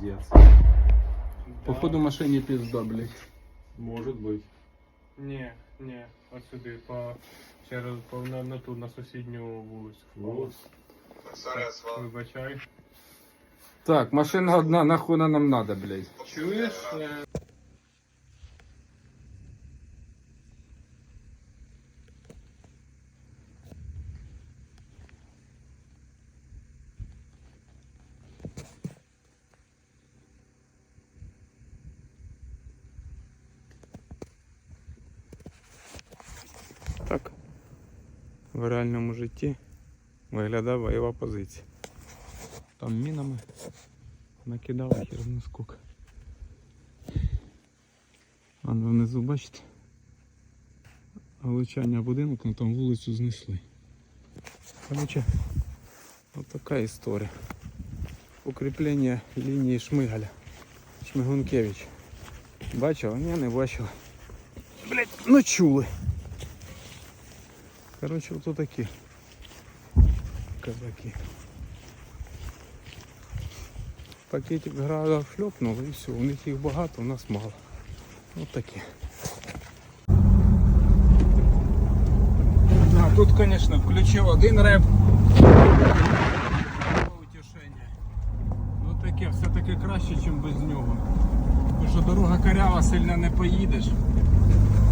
Пиздец. Походу машине пизда, блядь. Может быть. Ні, ні, от сюди, по через по на, на ту на сусідню вулицю. Вот. Вибачай. Так, машина одна, нахуй она нам надо, блядь. Чуєш? Е, Так. В реальному житті виглядає бойова позиція. Там мінами накидали хер на сколько. А внизу бачите? Влучання будинку, ну там вулицю знесли. Короче, от історія. Укріплення лінії Шмигаля. Шмигункевич. Бачили? Ні, не бачили. Блять, ну чули. Короче, вот такі казаки. Пакетик града шльопнули і все. У них їх багато, у нас мало. Вот такі. Да, тут, конечно, включив один реп. Ну таке, все-таки краще, ніж без нього. Тому що дорога карява, сильно не поїдеш.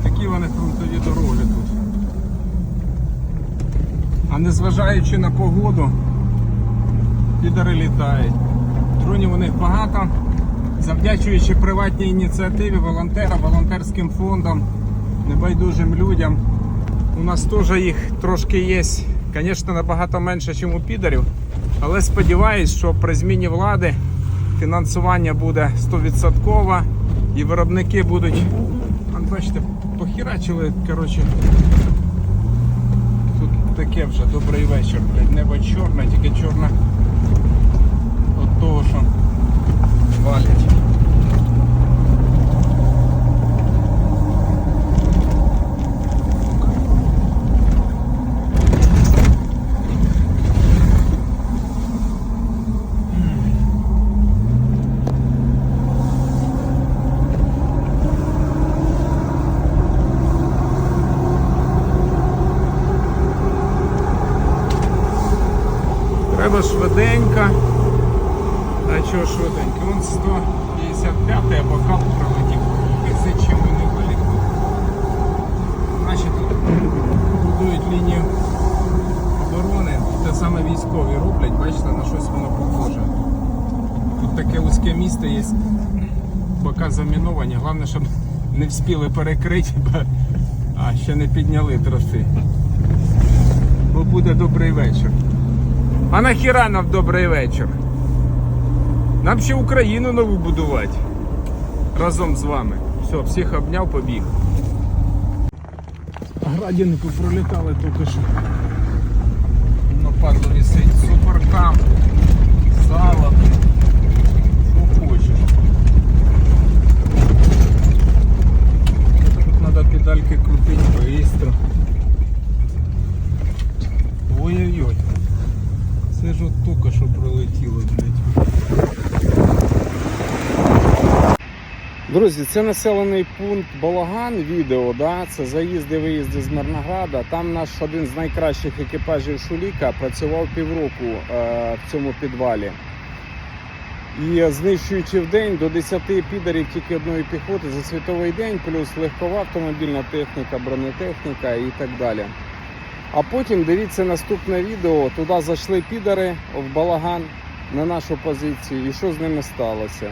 Такі вони фронтові дороги тут. А незважаючи на погоду, підари літають. Дронів у них багато. Завдячуючи приватній ініціативі, волонтерам, волонтерським фондам, небайдужим людям. У нас теж їх трошки є, звісно, набагато менше, ніж у підарів. Але сподіваюсь, що при зміні влади фінансування буде 100% і виробники будуть. Бачите, похерачили, коротше, таке вже добрий вечір, блядь. Небо чорне, тільки чорне від того, що валять. Треба швиденько. А чого швиденько? Вон 155 або кап пролетів. І це чим вони вилікли. Значить, будують лінію оборони. Те саме військові роблять, бачите, на щось воно похоже. Тут таке вузьке місто є, бока заміновані. Головне, щоб не вспіли перекрити, а, ще не підняли троси. Бо буде добрий вечір. А нахіра нам добрий вечір? Нам ще Україну нову будувати. Разом з вами. Все, всіх обняв, побіг. Градіни попролітали тільки що. На падло висить. Суперкам. Сало. Що хочеш. Тут треба педальки крутити быстро. Ой-ой-ой. Це ж от тільки що пролетіло, блядь. Друзі, це населений пункт Балаган, відео, да? це заїзди, виїзди з Мирнограда. Там наш один з найкращих екіпажів Шуліка працював півроку е, в цьому підвалі. І знищуючи в день до 10 підарів тільки одної піхоти за світовий день, плюс легкова автомобільна техніка, бронетехніка і так далі. А потім дивіться наступне відео. Туди зайшли підари в балаган на нашу позицію і що з ними сталося.